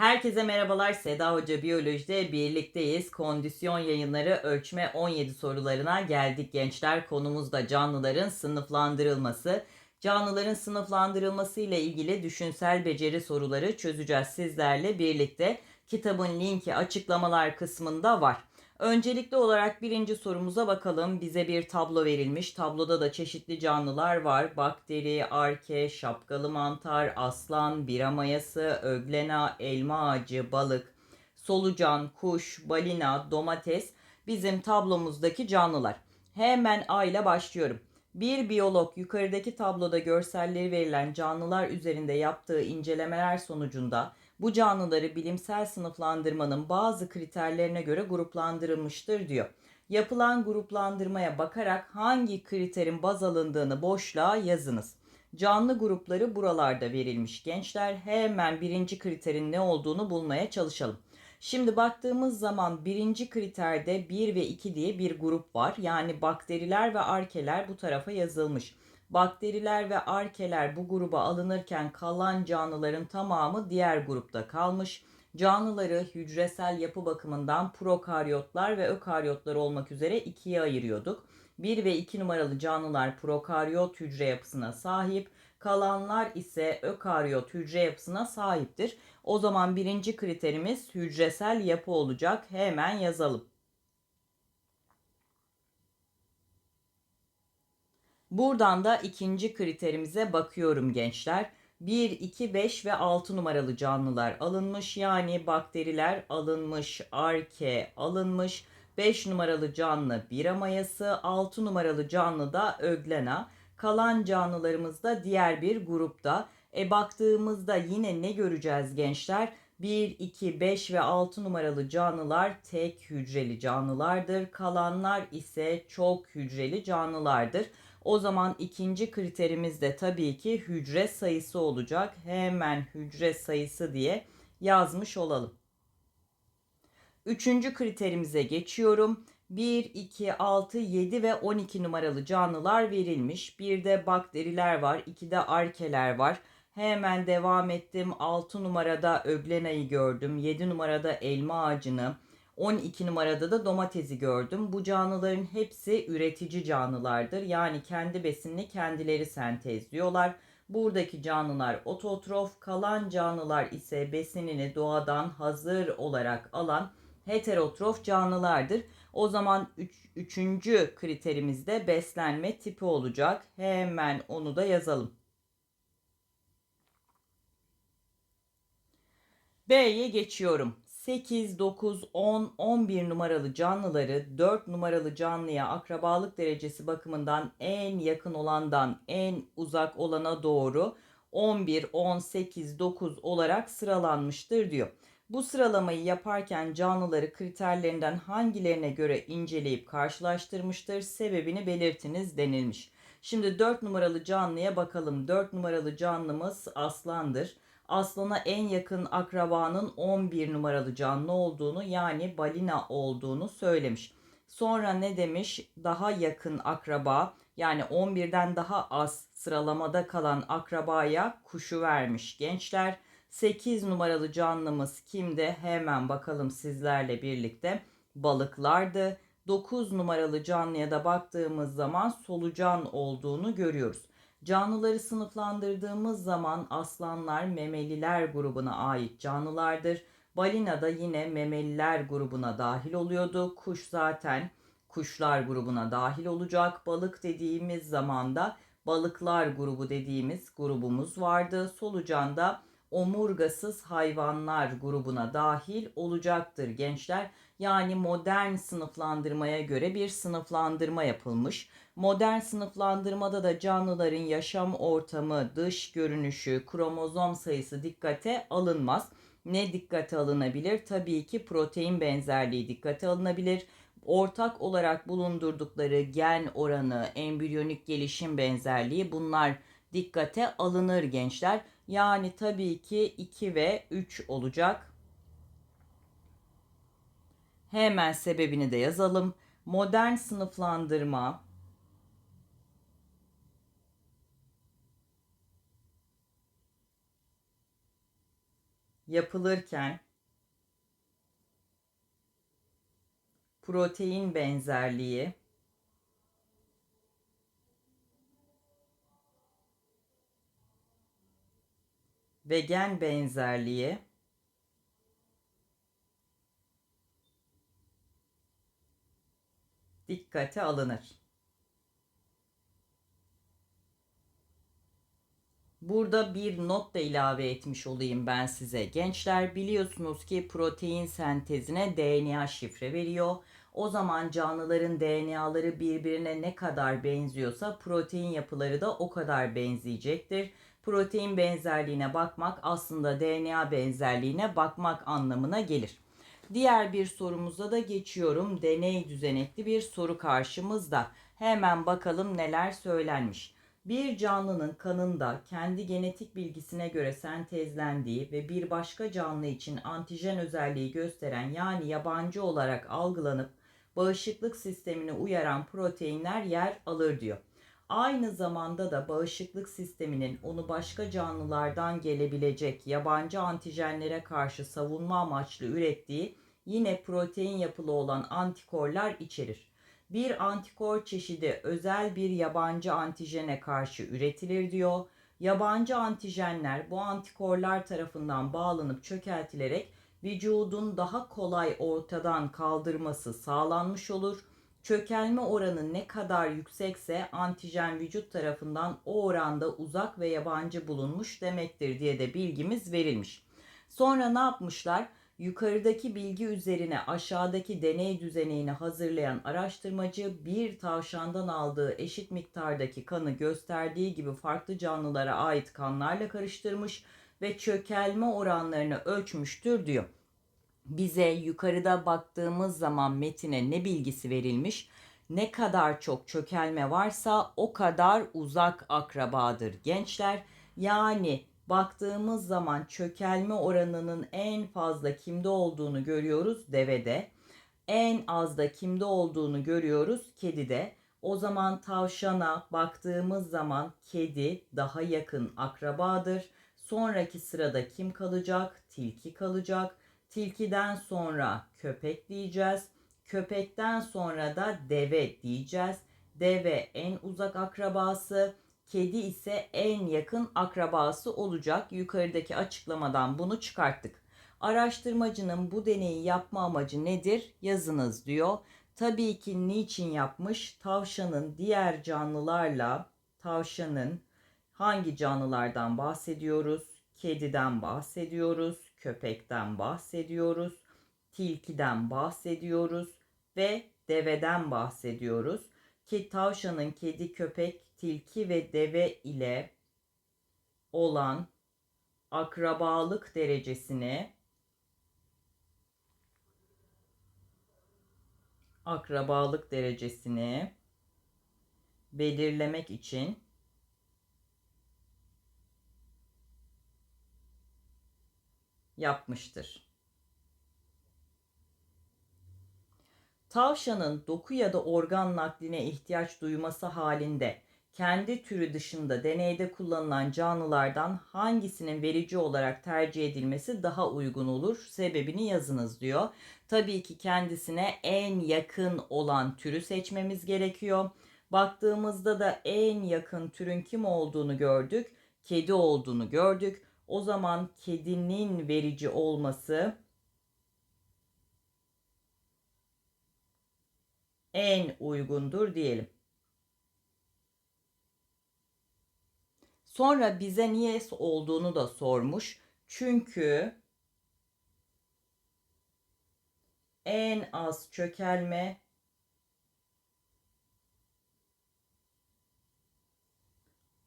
Herkese merhabalar. Seda Hoca Biyoloji'de birlikteyiz. Kondisyon yayınları ölçme 17 sorularına geldik gençler. Konumuz da canlıların sınıflandırılması. Canlıların sınıflandırılması ile ilgili düşünsel beceri soruları çözeceğiz sizlerle birlikte. Kitabın linki açıklamalar kısmında var. Öncelikli olarak birinci sorumuza bakalım. Bize bir tablo verilmiş. Tabloda da çeşitli canlılar var. Bakteri, arke, şapkalı mantar, aslan, bira mayası, öglena, elma ağacı, balık, solucan, kuş, balina, domates bizim tablomuzdaki canlılar. Hemen A ile başlıyorum. Bir biyolog yukarıdaki tabloda görselleri verilen canlılar üzerinde yaptığı incelemeler sonucunda bu canlıları bilimsel sınıflandırmanın bazı kriterlerine göre gruplandırılmıştır diyor. Yapılan gruplandırmaya bakarak hangi kriterin baz alındığını boşluğa yazınız. Canlı grupları buralarda verilmiş gençler. Hemen birinci kriterin ne olduğunu bulmaya çalışalım. Şimdi baktığımız zaman birinci kriterde 1 ve 2 diye bir grup var. Yani bakteriler ve arkeler bu tarafa yazılmış. Bakteriler ve arkeler bu gruba alınırken kalan canlıların tamamı diğer grupta kalmış. Canlıları hücresel yapı bakımından prokaryotlar ve ökaryotlar olmak üzere ikiye ayırıyorduk. 1 ve 2 numaralı canlılar prokaryot hücre yapısına sahip, kalanlar ise ökaryot hücre yapısına sahiptir. O zaman birinci kriterimiz hücresel yapı olacak. Hemen yazalım. Buradan da ikinci kriterimize bakıyorum gençler. 1, 2, 5 ve 6 numaralı canlılar alınmış. Yani bakteriler alınmış, arke alınmış. 5 numaralı canlı bira mayası, 6 numaralı canlı da öglena. Kalan canlılarımız da diğer bir grupta. E baktığımızda yine ne göreceğiz gençler? 1, 2, 5 ve 6 numaralı canlılar tek hücreli canlılardır. Kalanlar ise çok hücreli canlılardır. O zaman ikinci kriterimiz de tabii ki hücre sayısı olacak. Hemen hücre sayısı diye yazmış olalım. Üçüncü kriterimize geçiyorum. 1, 2, 6, 7 ve 12 numaralı canlılar verilmiş. Bir de bakteriler var, iki de arkeler var. Hemen devam ettim. 6 numarada öglenayı gördüm. 7 numarada elma ağacını, 12 numarada da domatesi gördüm. Bu canlıların hepsi üretici canlılardır. Yani kendi besinini kendileri sentezliyorlar. Buradaki canlılar ototrof, kalan canlılar ise besinini doğadan hazır olarak alan heterotrof canlılardır. O zaman üç, üçüncü kriterimiz de beslenme tipi olacak. Hemen onu da yazalım. B'ye geçiyorum. 8, 9, 10, 11 numaralı canlıları 4 numaralı canlıya akrabalık derecesi bakımından en yakın olandan en uzak olana doğru 11, 10, 8, 9 olarak sıralanmıştır diyor. Bu sıralamayı yaparken canlıları kriterlerinden hangilerine göre inceleyip karşılaştırmıştır, sebebini belirtiniz denilmiş. Şimdi 4 numaralı canlıya bakalım. 4 numaralı canlımız aslandır aslana en yakın akrabanın 11 numaralı canlı olduğunu yani balina olduğunu söylemiş. Sonra ne demiş? Daha yakın akraba yani 11'den daha az sıralamada kalan akrabaya kuşu vermiş gençler. 8 numaralı canlımız kimde? Hemen bakalım sizlerle birlikte. Balıklardı. 9 numaralı canlıya da baktığımız zaman solucan olduğunu görüyoruz. Canlıları sınıflandırdığımız zaman aslanlar memeliler grubuna ait canlılardır. Balina da yine memeliler grubuna dahil oluyordu. Kuş zaten kuşlar grubuna dahil olacak. Balık dediğimiz zaman da balıklar grubu dediğimiz grubumuz vardı. Solucan da omurgasız hayvanlar grubuna dahil olacaktır gençler. Yani modern sınıflandırmaya göre bir sınıflandırma yapılmış. Modern sınıflandırmada da canlıların yaşam ortamı, dış görünüşü, kromozom sayısı dikkate alınmaz. Ne dikkate alınabilir? Tabii ki protein benzerliği dikkate alınabilir. Ortak olarak bulundurdukları gen oranı, embriyonik gelişim benzerliği bunlar dikkate alınır gençler. Yani tabii ki 2 ve 3 olacak. Hemen sebebini de yazalım. Modern sınıflandırma yapılırken protein benzerliği ve gen benzerliği dikkate alınır. Burada bir not da ilave etmiş olayım ben size. Gençler biliyorsunuz ki protein sentezine DNA şifre veriyor. O zaman canlıların DNA'ları birbirine ne kadar benziyorsa protein yapıları da o kadar benzeyecektir. Protein benzerliğine bakmak aslında DNA benzerliğine bakmak anlamına gelir. Diğer bir sorumuza da geçiyorum. Deney düzenekli bir soru karşımızda. Hemen bakalım neler söylenmiş. Bir canlının kanında kendi genetik bilgisine göre sentezlendiği ve bir başka canlı için antijen özelliği gösteren yani yabancı olarak algılanıp bağışıklık sistemini uyaran proteinler yer alır diyor. Aynı zamanda da bağışıklık sisteminin onu başka canlılardan gelebilecek yabancı antijenlere karşı savunma amaçlı ürettiği yine protein yapılı olan antikorlar içerir. Bir antikor çeşidi özel bir yabancı antijene karşı üretilir diyor. Yabancı antijenler bu antikorlar tarafından bağlanıp çökeltilerek vücudun daha kolay ortadan kaldırması sağlanmış olur. Çökelme oranı ne kadar yüksekse antijen vücut tarafından o oranda uzak ve yabancı bulunmuş demektir diye de bilgimiz verilmiş. Sonra ne yapmışlar? Yukarıdaki bilgi üzerine aşağıdaki deney düzenini hazırlayan araştırmacı bir tavşandan aldığı eşit miktardaki kanı gösterdiği gibi farklı canlılara ait kanlarla karıştırmış ve çökelme oranlarını ölçmüştür diyor. Bize yukarıda baktığımız zaman metine ne bilgisi verilmiş? Ne kadar çok çökelme varsa o kadar uzak akrabadır gençler. Yani baktığımız zaman çökelme oranının en fazla kimde olduğunu görüyoruz devede. En az da kimde olduğunu görüyoruz kedide. O zaman tavşana baktığımız zaman kedi daha yakın akrabadır. Sonraki sırada kim kalacak? Tilki kalacak. Tilkiden sonra köpek diyeceğiz. Köpekten sonra da deve diyeceğiz. Deve en uzak akrabası, kedi ise en yakın akrabası olacak. Yukarıdaki açıklamadan bunu çıkarttık. Araştırmacının bu deneyi yapma amacı nedir? Yazınız diyor. Tabii ki niçin yapmış? Tavşanın diğer canlılarla tavşanın hangi canlılardan bahsediyoruz? Kediden bahsediyoruz, köpekten bahsediyoruz, tilkiden bahsediyoruz ve deveden bahsediyoruz. Ki tavşanın kedi, köpek, tilki ve deve ile olan akrabalık derecesini akrabalık derecesini belirlemek için yapmıştır. Tavşanın doku ya da organ nakline ihtiyaç duyması halinde kendi türü dışında deneyde kullanılan canlılardan hangisinin verici olarak tercih edilmesi daha uygun olur? Sebebini yazınız diyor. Tabii ki kendisine en yakın olan türü seçmemiz gerekiyor. Baktığımızda da en yakın türün kim olduğunu gördük. Kedi olduğunu gördük. O zaman kedinin verici olması en uygundur diyelim. Sonra bize niye olduğunu da sormuş. Çünkü en az çökelme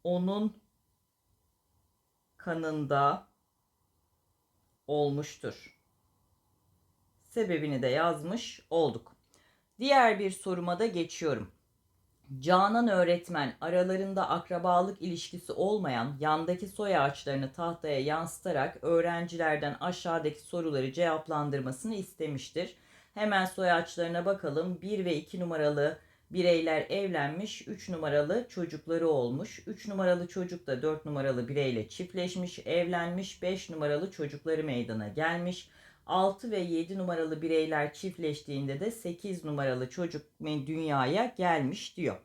onun kanında olmuştur. Sebebini de yazmış olduk. Diğer bir soruma da geçiyorum. Canan öğretmen aralarında akrabalık ilişkisi olmayan yandaki soy ağaçlarını tahtaya yansıtarak öğrencilerden aşağıdaki soruları cevaplandırmasını istemiştir. Hemen soy ağaçlarına bakalım. 1 ve 2 numaralı bireyler evlenmiş, 3 numaralı çocukları olmuş. 3 numaralı çocuk da 4 numaralı bireyle çiftleşmiş, evlenmiş, 5 numaralı çocukları meydana gelmiş. 6 ve 7 numaralı bireyler çiftleştiğinde de 8 numaralı çocuk dünyaya gelmiş diyor.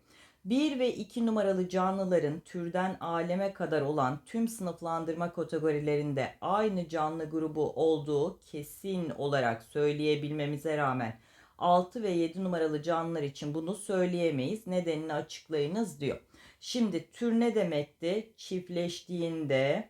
1 ve 2 numaralı canlıların türden aleme kadar olan tüm sınıflandırma kategorilerinde aynı canlı grubu olduğu kesin olarak söyleyebilmemize rağmen 6 ve 7 numaralı canlılar için bunu söyleyemeyiz. Nedenini açıklayınız diyor. Şimdi tür ne demekti? Çiftleştiğinde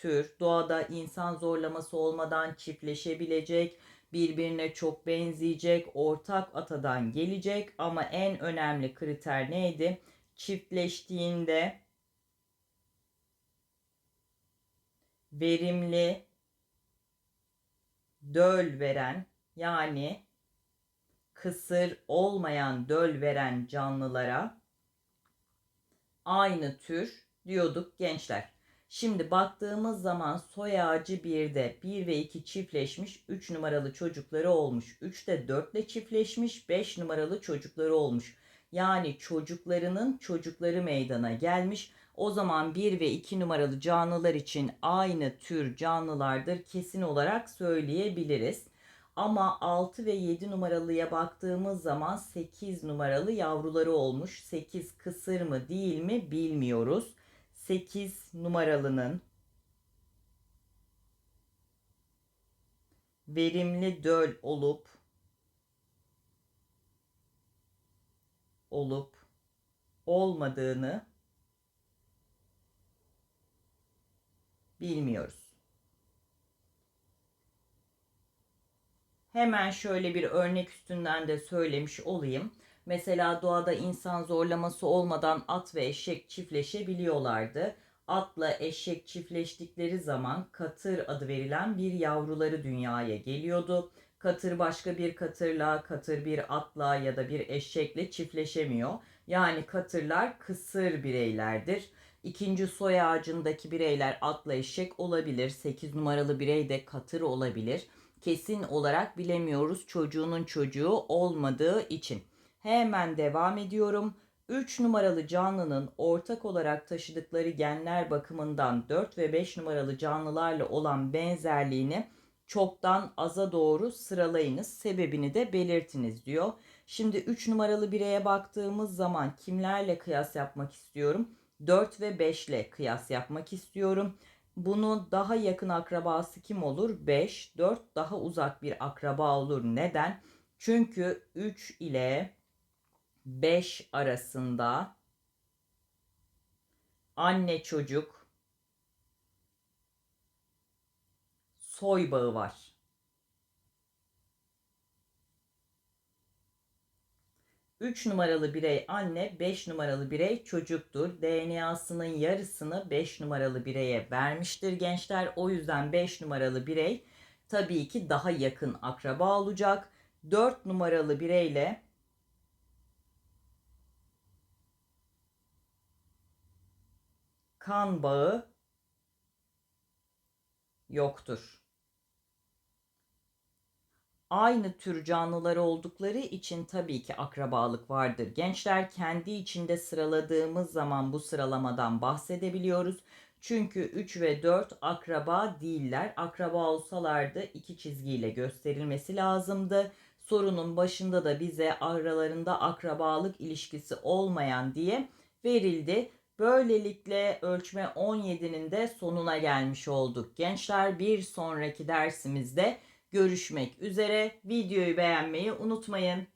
tür doğada insan zorlaması olmadan çiftleşebilecek, birbirine çok benzeyecek, ortak atadan gelecek ama en önemli kriter neydi? Çiftleştiğinde verimli döl veren yani kısır olmayan döl veren canlılara aynı tür diyorduk gençler. Şimdi baktığımız zaman soy ağacı 1'de 1 ve 2 çiftleşmiş 3 numaralı çocukları olmuş. 3'te 4 ile çiftleşmiş 5 numaralı çocukları olmuş. Yani çocuklarının çocukları meydana gelmiş. O zaman 1 ve 2 numaralı canlılar için aynı tür canlılardır kesin olarak söyleyebiliriz. Ama 6 ve 7 numaralıya baktığımız zaman 8 numaralı yavruları olmuş. 8 kısır mı değil mi bilmiyoruz. 8 numaralının verimli döl olup olup olmadığını bilmiyoruz. Hemen şöyle bir örnek üstünden de söylemiş olayım. Mesela doğada insan zorlaması olmadan at ve eşek çiftleşebiliyorlardı. Atla eşek çiftleştikleri zaman katır adı verilen bir yavruları dünyaya geliyordu. Katır başka bir katırla, katır bir atla ya da bir eşekle çiftleşemiyor. Yani katırlar kısır bireylerdir. İkinci soy ağacındaki bireyler atla eşek olabilir. 8 numaralı birey de katır olabilir. Kesin olarak bilemiyoruz çocuğunun çocuğu olmadığı için. Hemen devam ediyorum. 3 numaralı canlının ortak olarak taşıdıkları genler bakımından 4 ve 5 numaralı canlılarla olan benzerliğini çoktan aza doğru sıralayınız. Sebebini de belirtiniz diyor. Şimdi 3 numaralı bireye baktığımız zaman kimlerle kıyas yapmak istiyorum? 4 ve 5 ile kıyas yapmak istiyorum. Bunu daha yakın akrabası kim olur? 5, 4 daha uzak bir akraba olur. Neden? Çünkü 3 ile 5 arasında anne çocuk soy bağı var. 3 numaralı birey anne, 5 numaralı birey çocuktur. DNA'sının yarısını 5 numaralı bireye vermiştir gençler. O yüzden 5 numaralı birey tabii ki daha yakın akraba olacak. 4 numaralı bireyle kan bağı yoktur. Aynı tür canlılar oldukları için tabii ki akrabalık vardır. Gençler kendi içinde sıraladığımız zaman bu sıralamadan bahsedebiliyoruz. Çünkü 3 ve 4 akraba değiller. Akraba olsalardı iki çizgiyle gösterilmesi lazımdı. Sorunun başında da bize aralarında akrabalık ilişkisi olmayan diye verildi. Böylelikle ölçme 17'nin de sonuna gelmiş olduk. Gençler bir sonraki dersimizde görüşmek üzere. Videoyu beğenmeyi unutmayın.